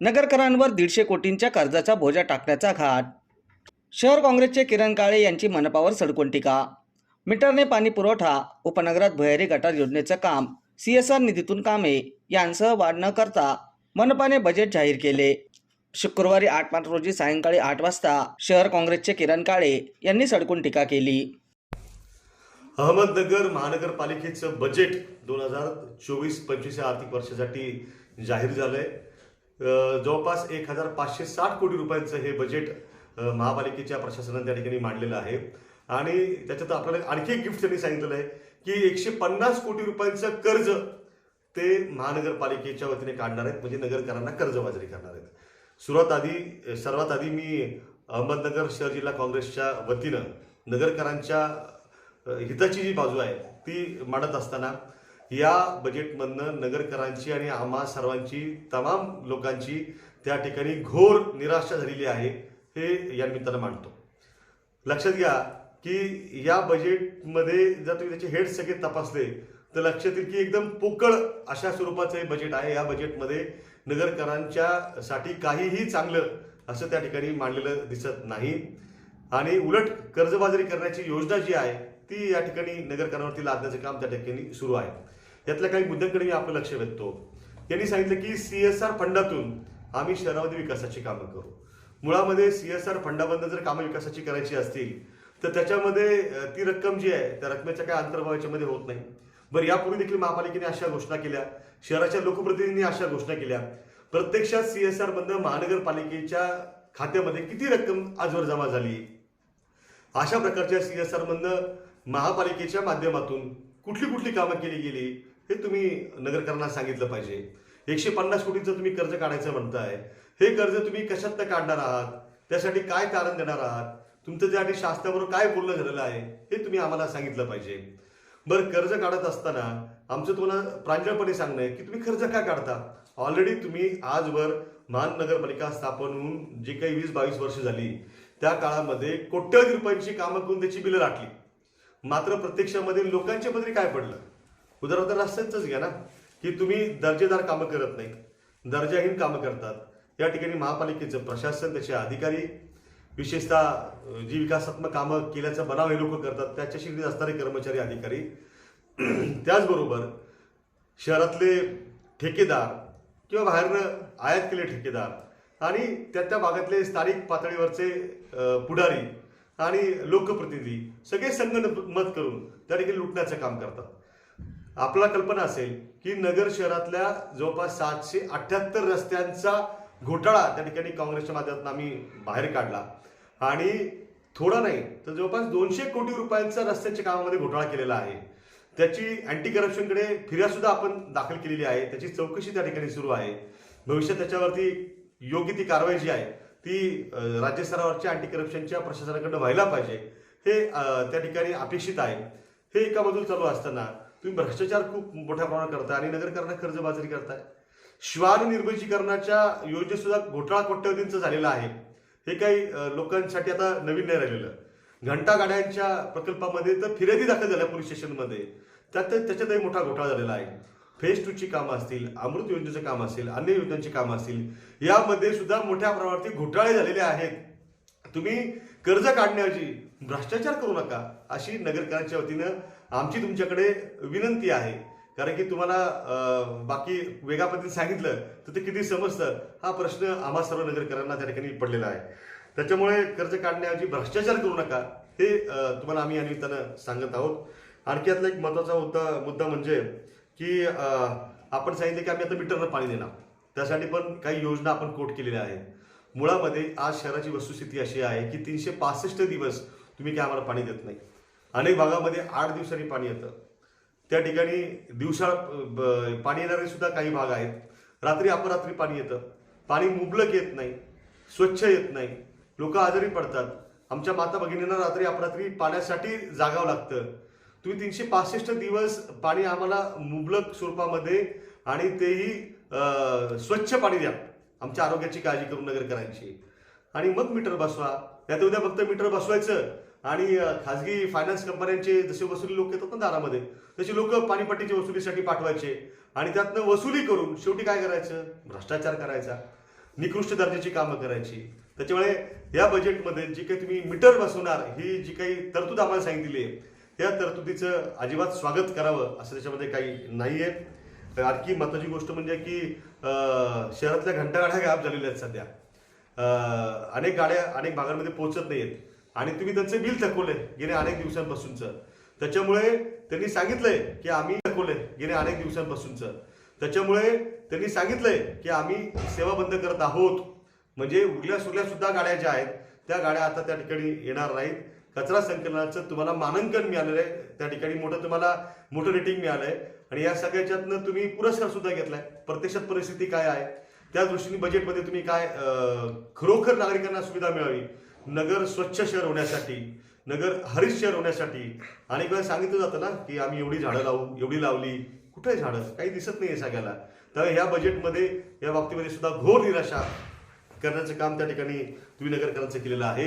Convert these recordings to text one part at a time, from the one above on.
नगरकरांवर दीडशे कोटींच्या कर्जाचा बोजा टाकण्याचा घाट. शहर काँग्रेसचे किरण काळे यांची मनपावर सडकून टीका. मीटरने पाणी पुरवठा उपनगरात भुयारी गटार योजनेचं काम सी एस आर निधीतून कामे यांसह वाढ न करता मनपाने बजेट जाहीर केले. शुक्रवारी आठ मार्च रोजी सायंकाळी आठ वाजता शहर काँग्रेसचे किरण काळे यांनी सडकून टीका केली. अहमदनगर महानगरपालिकेचं बजेट दोन हजार चोवीस पंचवीस या आर्थिक वर्षासाठी जाहीर झालंय. जवळपास एक हजार पाचशे साठ कोटी रुपयांचं हे बजेट महापालिकेच्या प्रशासनाने त्या ठिकाणी मांडलेलं आहे. आणि त्याच्यात आपल्याला आणखी एक गिफ्ट त्यांनी सांगितलेलं आहे की एकशे पन्नास कोटी रुपयांचं कर्ज ते महानगरपालिकेच्या वतीने काढणार आहेत म्हणजे नगरकरांना कर्जबाजारी करणार आहेत. सुरुवात आधी सर्वात आधी मी अहमदनगर शहर जिल्हा काँग्रेसच्या वतीनं नगरकरांच्या हिताची जी बाजू आहे ती मांडत असताना या बजेटमधनं नगरकरांची आणि आम्हा सर्वांची तमाम लोकांची त्या ठिकाणी घोर निराशा झालेली आहे हे या निमित्तानं मांडतो. लक्षात घ्या की या बजेटमध्ये जर तुम्ही त्याचे हेड सगळे तपासले तर लक्षात येईल की एकदम पोकळ अशा स्वरूपाचं हे बजेट आहे. या बजेटमध्ये नगरकरांच्या साठी काहीही चांगलं असं त्या ठिकाणी मांडलेलं दिसत नाही. आणि उलट कर्जबाजारी करण्याची योजना जी आहे ती या ठिकाणी नगरकरांवरती लादण्याचं काम त्या ठिकाणी सुरू आहे. यातल्या काही मुद्द्यांकडे मी आपलं लक्ष वेधतो. यांनी सांगितलं की सी एस आर फंडातून आम्ही शहरामध्ये विकासाची कामं करू. मुळामध्ये सी एस आर फंडामधनं जर कामं विकासाची करायची असतील तर त्याच्यामध्ये ती रक्कम जी आहे त्या रकमेचा काय अंतर्भाव याच्यामध्ये होत नाही. बरं यापूर्वी देखील महापालिकेने अशा घोषणा केल्या. शहराच्या लोकप्रतिनिधींनी अशा घोषणा केल्या. प्रत्यक्षात सी एस मधनं महानगरपालिकेच्या खात्यामध्ये किती रक्कम आजवर जमा झाली? अशा प्रकारच्या सी एस मधनं महापालिकेच्या माध्यमातून कुठली कुठली कामं केली गेली? हे तुम्ही नगरकरांना सांगितलं पाहिजे. एकशे पन्नास कोटीचं तुम्ही कर्ज काढायचं म्हणताय. हे कर्ज तुम्ही कशात काढणार आहात? त्यासाठी काय कारण देणार आहात? तुमचं त्यासाठी शासनाबरोबर काय बोलणं झालेलं आहे हे तुम्ही आम्हाला सांगितलं पाहिजे. बरं कर्ज काढत असताना आमचं तुम्हाला प्रांजळपणे सांगणं आहे की तुम्ही कर्ज का काढता? ऑलरेडी तुम्ही आजवर महानगरपालिका स्थापन होऊन जे काही वीस बावीस वर्ष झाली त्या काळामध्ये कोट्यवधी रुपयांची कामं करून त्याची बिलं लाटली. मात्र प्रत्यक्षामध्ये लोकांच्या पदरी काय पडलं? उदाहरणार्थ रस्त्यांचंच घ्या ना. की तुम्ही दर्जेदार कामं करत नाहीत. दर्जाहीन कामं करतात. या ठिकाणी महापालिकेचं प्रशासन त्याचे अधिकारी विशेषतः जी विकासात्मक कामं केल्याचा बनाव हे लोक करतात. त्याच्याशी असणारे कर्मचारी अधिकारी. त्याचबरोबर शहरातले ठेकेदार किंवा बाहेरनं आयात केले ठेकेदार आणि त्या त्या भागातले स्थानिक पातळीवरचे पुढारी आणि लोकप्रतिनिधी सगळे संगणमत करून त्या ठिकाणी लुटण्याचं काम करतात. आपला कल्पना असेल की नगर शहरातल्या जवळपास सातशे अठ्याहत्तर रस्त्यांचा घोटाळा त्या ठिकाणी काँग्रेसच्या माध्यमातून आम्ही बाहेर काढला. आणि थोडा नाही तर जवळपास दोनशे कोटी रुपयांचा रस्त्याच्या कामामध्ये घोटाळा केलेला आहे. त्याची अँटी करप्शनकडे फिर्यासुद्धा आपण दाखल केलेली आहे. त्याची चौकशी त्या ठिकाणी सुरू आहे. भविष्यात त्याच्यावरती योग्य ती कारवाई जी आहे ती अं, राज्य स्तरावरच्या अँटी करप्शनच्या प्रशासनाकडनं व्हायला पाहिजे. हे त्या ठिकाणी अपेक्षित आहे. हे एका बाजूला चालू असताना तुम्ही भ्रष्टाचार खूप मोठ्या प्रमाणात करताय आणि नगरकरांना कर्जबाजारी करताय. श्वान निर्मितीकरणाच्या योजनेत सुद्धा घोटाळा कोट्यवधींचा झालेला आहे. हे काही लोकांसाठी आता नवीन नाही राहिलेलं. घंटा गाड्यांच्या प्रकल्पामध्ये तर फिर्यादी दाखल झाल्या पोलीस स्टेशनमध्ये. त्यात त्याच्यातही मोठा घोटाळा झालेला आहे. फेज टूची कामं असतील अमृत योजनेचं काम असेल अन्य योजनांची कामं असतील यामध्ये सुद्धा मोठ्या प्रमाणावरती घोटाळे झालेले आहेत. तुम्ही कर्ज काढण्याऐवजी भ्रष्टाचार करू नका अशी नगरकरांच्या वतीनं आमची तुमच्याकडे विनंती आहे. कारण की तुम्हाला बाकी वेगळ्या पद्धतीने सांगितलं तर ते किती समजतं? हा प्रश्न आम्हा सर्व नगरकरांना त्या ठिकाणी पडलेला आहे. त्याच्यामुळे कर्ज काढण्याऐवजी भ्रष्टाचार करू नका हे तुम्हाला आम्ही या निमित्तानं सांगत आहोत. आणखी यातला एक महत्त्वाचा मुद्दा मुद्दा म्हणजे की आपण सांगितलं की आम्ही आता मीटरनं पाणी देणार. त्यासाठी पण काही योजना आपण कोट केलेल्या आहेत. मुळामध्ये आज शहराची वस्तुस्थिती अशी आहे की तीनशे पासष्ट दिवस तुम्ही काय आम्हाला पाणी देत नाही. अनेक भागामध्ये आठ दिवसांनी पाणी येतं. त्या ठिकाणी दिवसा पाणी येणारे सुद्धा काही भाग आहेत. रात्री अपरात्री पाणी येतं. पाणी मुबलक येत नाही. स्वच्छ येत नाही. लोक आजारी पडतात. आमच्या माता भगिनींना रात्री अपरात्री पाण्यासाठी जागावं लागतं. तुम्ही तीनशे पासष्ट दिवस पाणी आम्हाला मुबलक स्वरूपामध्ये आणि तेही स्वच्छ पाणी द्या. आमच्या आरोग्याची काळजी करून नगरकरांची. आणि मग मीटर बसवा. यात उद्या फक्त मीटर बसवायचं. आणि खाजगी फायनान्स कंपन्यांचे जसे वसुली लोक येतात ना दारामध्ये तसे लोक पाणीपट्टीच्या वसुलीसाठी पाठवायचे. आणि त्यातनं वसुली करून शेवटी काय करायचं? भ्रष्टाचार करायचा. निकृष्ट दर्जाची कामं करायची. त्याच्यामुळे या बजेटमध्ये जी काही तुम्ही मीटर बसवणार ही जी काही तरतूद आम्हाला सांगितली आहे त्या तरतुदीचं अजिबात स्वागत करावं असं त्याच्यामध्ये काही नाही आहे. आणखी महत्वाची गोष्ट म्हणजे की शहरातल्या घंटागाड्या गायब झालेल्या आहेत सध्या. अनेक गाड्या अनेक भागांमध्ये पोहोचत नाही आहेत आणि तुम्ही त्यांचं बिल थकवलंय गेले अनेक दिवसांपासूनचं. त्याच्यामुळे त्यांनी सांगितलंय की आम्ही थकवलंय गेले अनेक दिवसांपासूनचं. त्याच्यामुळे त्यांनी सांगितलंय की आम्ही सेवा बंद करत आहोत. म्हणजे उरल्या सुरल्या सुद्धा गाड्या ज्या आहेत त्या गाड्या आता त्या ठिकाणी येणार नाहीत. कचरा संकलनाचं तुम्हाला मानांकन मिळालेलं आहे. त्या ठिकाणी मोठं तुम्हाला मोठं रेटिंग मिळालंय. आणि या सगळ्याच्यातनं तुम्ही पुरस्कार सुद्धा घेतलाय. प्रत्यक्षात परिस्थिती काय आहे? त्या दृष्टीने बजेटमध्ये तुम्ही काय खरोखर नागरिकांना सुविधा मिळावी? नगर स्वच्छ शहर होण्यासाठी नगर हरित शहर होण्यासाठी. अनेक वेळा सांगितलं जातं ना की आम्ही एवढी झाडं लावू एवढी लावली कुठे झाडं? काही दिसत नाही सगळ्याला. तर ह्या बजेटमध्ये या बाबतीमध्ये सुद्धा घोर निराशा करण्याचं काम त्या ठिकाणी तुम्ही नगरकरांचं केलेलं आहे.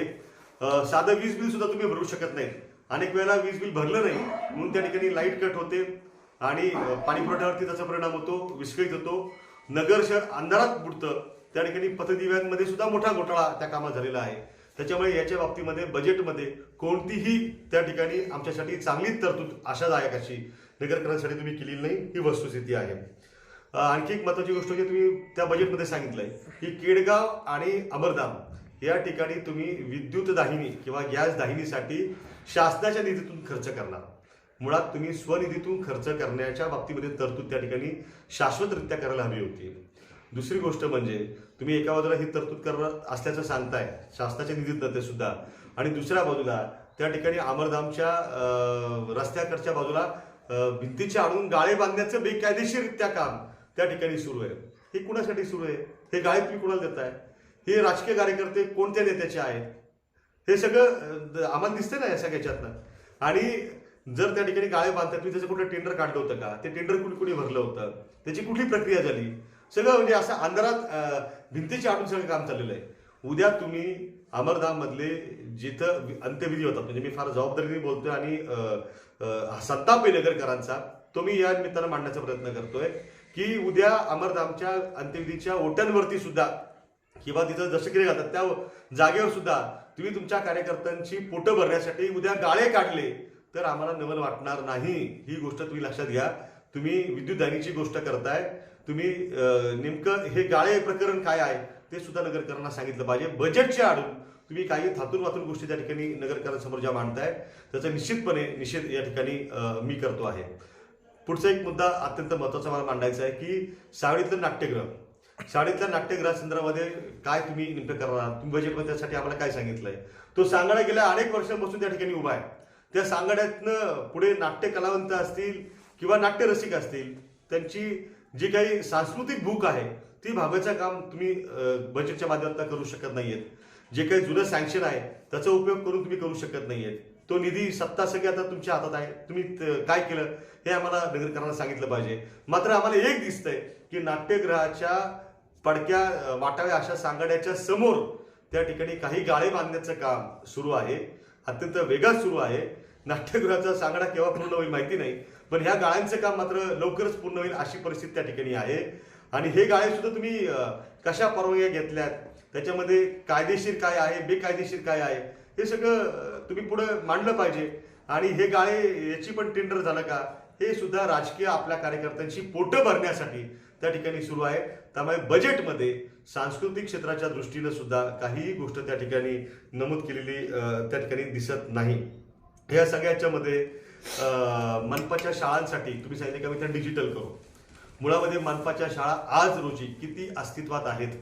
साधं वीज बिल सुद्धा तुम्ही भरू शकत नाही अनेक वेळेला वीज बिल भरलं नाही म्हणून त्या ठिकाणी लाइट कट होते. आणि अं, पाणी पुरवठ्यावरती त्याचा परिणाम होतो विस्कळीत होतो. नगर शहर अंधारात बुडतं. त्या ठिकाणी पथदिव्यांमध्ये सुद्धा मोठा घोटाळा त्या कामात झालेला आहे. त्याच्यामुळे याच्या बाबतीमध्ये बजेटमध्ये कोणतीही त्या ठिकाणी आमच्यासाठी चांगली तरतूद आशादायक अशी नगरकरांसाठी तुम्ही केलेली नाही ही वस्तुस्थिती आहे. आणखी एक महत्वाची गोष्ट म्हणजे तुम्ही त्या बजेटमध्ये सांगितलंय की केडगाव आणि अमरधाम या ठिकाणी तुम्ही विद्युत दाहिनी किंवा गॅस दाहिनीसाठी शासनाच्या निधीतून खर्च करणार. मुळात तुम्ही स्वनिधीतून खर्च करण्याच्या बाबतीमध्ये तरतूद त्या ठिकाणी शाश्वतरित्या करायला हवी होती. दुसरी गोष्ट म्हणजे तुम्ही एका बाजूला ही तरतूद करत असल्याचं सांगताय शासनाच्या निधीत ते सुद्धा. आणि दुसऱ्या बाजूला त्या ठिकाणी अमरधामच्या रस्त्याकडच्या बाजूला भिंतीच्या आणून गाळे बांधण्याचं बेकायदेशीररित्या काम त्या ठिकाणी सुरू आहे. हे कुणासाठी सुरू आहे? हे गाळे तुम्ही कुणाला देताय? हे राजकीय कार्यकर्ते कोणत्या नेत्याचे आहेत? हे सगळं आम्हाला दिसतंय ना या सगळ्याच्यातनं आणि जर त्या ठिकाणी गाळे बांधतात तुम्ही त्याचं कुठं टेंडर काढलं होतं का? ते टेंडर कुणी कुणी भरलं होतं? त्याची कुठली प्रक्रिया झाली? सगळं म्हणजे असं अंधारात भिंतीची आडून सगळं काम चाललेलं आहे. उद्या तुम्ही अमरधाममधले जिथं अंत्यविधी होतात म्हणजे मी फार जबाबदारीने बोलतोय आणि संताप आहे तो मी या निमित्तानं मांडण्याचा प्रयत्न करतोय की उद्या अमरधामच्या अंत्यविधीच्या ओट्यांवरती सुद्धा किंवा तिथं जसं घालतात त्या जागेवर सुद्धा तुम्ही तुमच्या कार्यकर्त्यांची पोटं भरण्यासाठी उद्या गाळे काढले तर आम्हाला नवल वाटणार नाही. ही गोष्ट तुम्ही लक्षात घ्या. तुम्ही विद्युतदानीची गोष्ट करताय. तुम्ही नेमकं हे गाळे प्रकरण काय आहे ते सुद्धा नगरकरांना सांगितलं पाहिजे. बजेटच्या आडून तुम्ही काही थातून वातून गोष्टी त्या ठिकाणी नगरकरांसमोर ज्या मांडताय त्याचा निश्चितपणे निषेध या ठिकाणी मी करतो आहे. पुढचा एक मुद्दा अत्यंत महत्त्वाचा मला मांडायचा आहे की शाळेतलं नाट्यगृह शाळेतल्या नाट्यगृहासंदर्भामध्ये काय तुम्ही नेमकं करणार तुम्ही बजेटमध्ये त्यासाठी आम्हाला काय सांगितलंय? तो सांगाडा गेल्या अनेक वर्षांपासून त्या ठिकाणी उभा आहे. त्या सांगाड्यातनं पुढे नाट्य कलावंत असतील किंवा नाट्यरसिक असतील त्यांची जी काही सांस्कृतिक भूक आहे ती भागायचं काम तुम्ही बजेटच्या माध्यमातून करू शकत नाहीयेत. जे काही जुनं सँक्शन आहे त्याचा उपयोग करून तुम्ही करू शकत नाहीयेत. तो निधी सत्ता सगळी आता तुमच्या हातात आहे. तुम्ही काय केलं हे आम्हाला नगरकरांना सांगितलं पाहिजे. मात्र आम्हाला एक दिसतंय की नाट्यगृहाच्या पडक्या वाटाव्या अशा सांगाड्याच्या समोर त्या ठिकाणी काही गाळे बांधण्याचं काम सुरू आहे. अत्यंत वेगात सुरू आहे. नाट्यगृहाचा सांगडा केव्हा पूर्ण होईल माहिती नाही पण ह्या गाळ्यांचं काम मात्र लवकरच पूर्ण होईल अशी परिस्थिती त्या ठिकाणी आहे. आणि हे गाळे सुद्धा तुम्ही कशा परवानग्या घेतल्यात? त्याच्यामध्ये कायदेशीर काय आहे बेकायदेशीर काय आहे? हे सगळं तुम्ही पुढे मांडलं पाहिजे. आणि हे गाळे याची पण टेंडर झालं का? हे सुद्धा राजकीय आपल्या कार्यकर्त्यांची पोटं भरण्यासाठी त्या ठिकाणी सुरू आहे. त्यामुळे बजेटमध्ये सांस्कृतिक क्षेत्राच्या दृष्टीनं सुद्धा काहीही गोष्ट त्या ठिकाणी नमूद केलेली त्या ठिकाणी दिसत नाही. या सगळ्याच्यामध्ये मनपाच्या शाळांसाठी तुम्ही सांगितले का मी त्या डिजिटल करू मुळामध्ये मनपाच्या शाळा आज रोजी किती अस्तित्वात आहेत?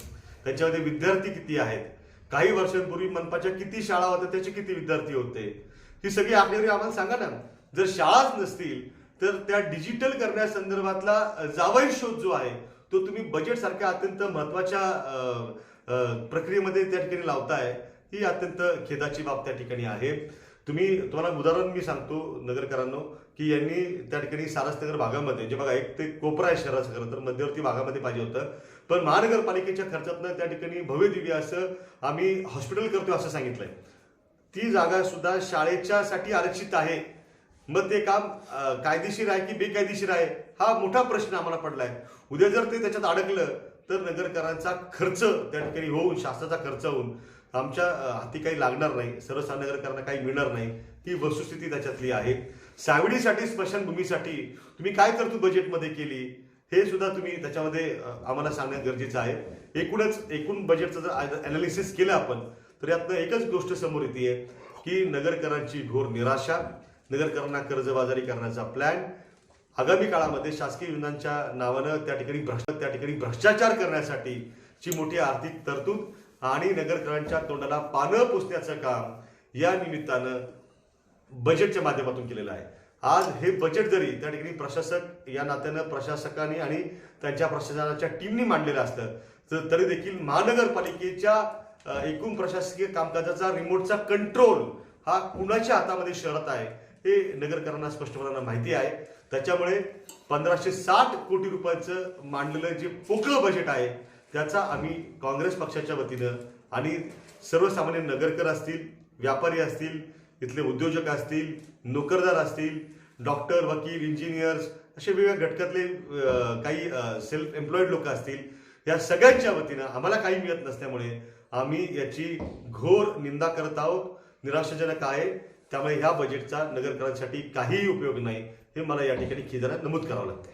त्याच्यामध्ये विद्यार्थी किती आहेत? काही वर्षांपूर्वी मनपाच्या किती शाळा होत्या? त्याचे किती विद्यार्थी होते? ही सगळी आकडेवारी आम्हाला सांगा ना. जर शाळाच नसतील तर त्या डिजिटल करण्यासंदर्भातला जावई शोध जो आहे तो तुम्ही बजेट सारख्या अत्यंत महत्त्वाच्या प्रक्रियेमध्ये त्या ठिकाणी लावताय ही अत्यंत खेदाची बाब त्या ठिकाणी आहे. तुम्ही तुम्हाला उदाहरण मी सांगतो नगरकरांनो की यांनी त्या ठिकाणी सारसनगर भागामध्ये जे बघा एक ते कोपरा आहे शहराचं खरं तर मध्यवर्ती भागामध्ये पाहिजे होतं. पण महानगरपालिकेच्या खर्चातनं त्या ठिकाणी भव्य दिव्य असं आम्ही हॉस्पिटल करतो असं सांगितलंय. ती जागा सुद्धा शाळेच्यासाठी आरक्षित आहे. मग ते काम कायदेशीर आहे की बेकायदेशीर आहे हा मोठा प्रश्न आम्हाला पडलाय. उद्या जर ते त्याच्यात अडकलं तर नगरकरांचा खर्च त्या ठिकाणी होऊन शासनाचा खर्च होऊन आमच्या हाती काही लागणार नाही. सर्वसामान्य नगरकरांना काही मिळणार नाही. ती वस्तुस्थिती त्याच्यातली आहे. सावडीसाठी स्मशानभूमीसाठी तुम्ही काय तरतूद बजेटमध्ये केली? हे सुद्धा तुम्ही त्याच्यामध्ये आम्हाला सांगणं गरजेचं आहे. एकूणच एकूण बजेटचं जर अनालिसिस केलं आपण तर यातनं एकच गोष्ट समोर येते की नगरकरांची घोर निराशा नगरकरांना कर्जबाजारी करण्याचा प्लॅन आगामी काळामध्ये शासकीय योजनांच्या नावानं त्या ठिकाणी भ्रष्ट त्या ठिकाणी भ्रष्टाचार करण्यासाठी ची मोठी आर्थिक तरतूद आणि नगरकरांच्या तोंडाला पानं पुसण्याचं काम या निमित्तानं बजेटच्या माध्यमातून केलेलं आहे. आज हे बजेट जरी त्या ठिकाणी प्रशासक या नात्यानं प्रशासकांनी आणि त्यांच्या प्रशासनाच्या टीमनी मांडलेलं असतं तर तरी देखील महानगरपालिकेच्या एकूण प्रशासकीय कामकाजाचा रिमोटचा कंट्रोल हा कुणाच्या हातामध्ये शहरात आहे? हे नगरकरांना स्पष्टपणानं माहिती आहे. त्याच्यामुळे पंधराशे साठ कोटी रुपयाचं मांडलेलं जे पोकळ बजेट आहे त्याचा आम्ही काँग्रेस पक्षाच्या वतीनं आणि सर्वसामान्य नगरकर असतील व्यापारी असतील इथले उद्योजक असतील नोकरदार असतील डॉक्टर वकील इंजिनियर्स असे वेगवेगळ्या घटकातले काही सेल्फ एम्प्लॉईड लोक असतील या सगळ्यांच्या वतीनं आम्हाला काही मिळत नसल्यामुळे आम्ही याची घोर निंदा करत आहोत. निराशाजनक आहे. त्यामुळे ह्या बजेटचा नगरकरांसाठी काहीही उपयोग नाही हे मला या ठिकाणी खिदाला नमूद करावं लागतं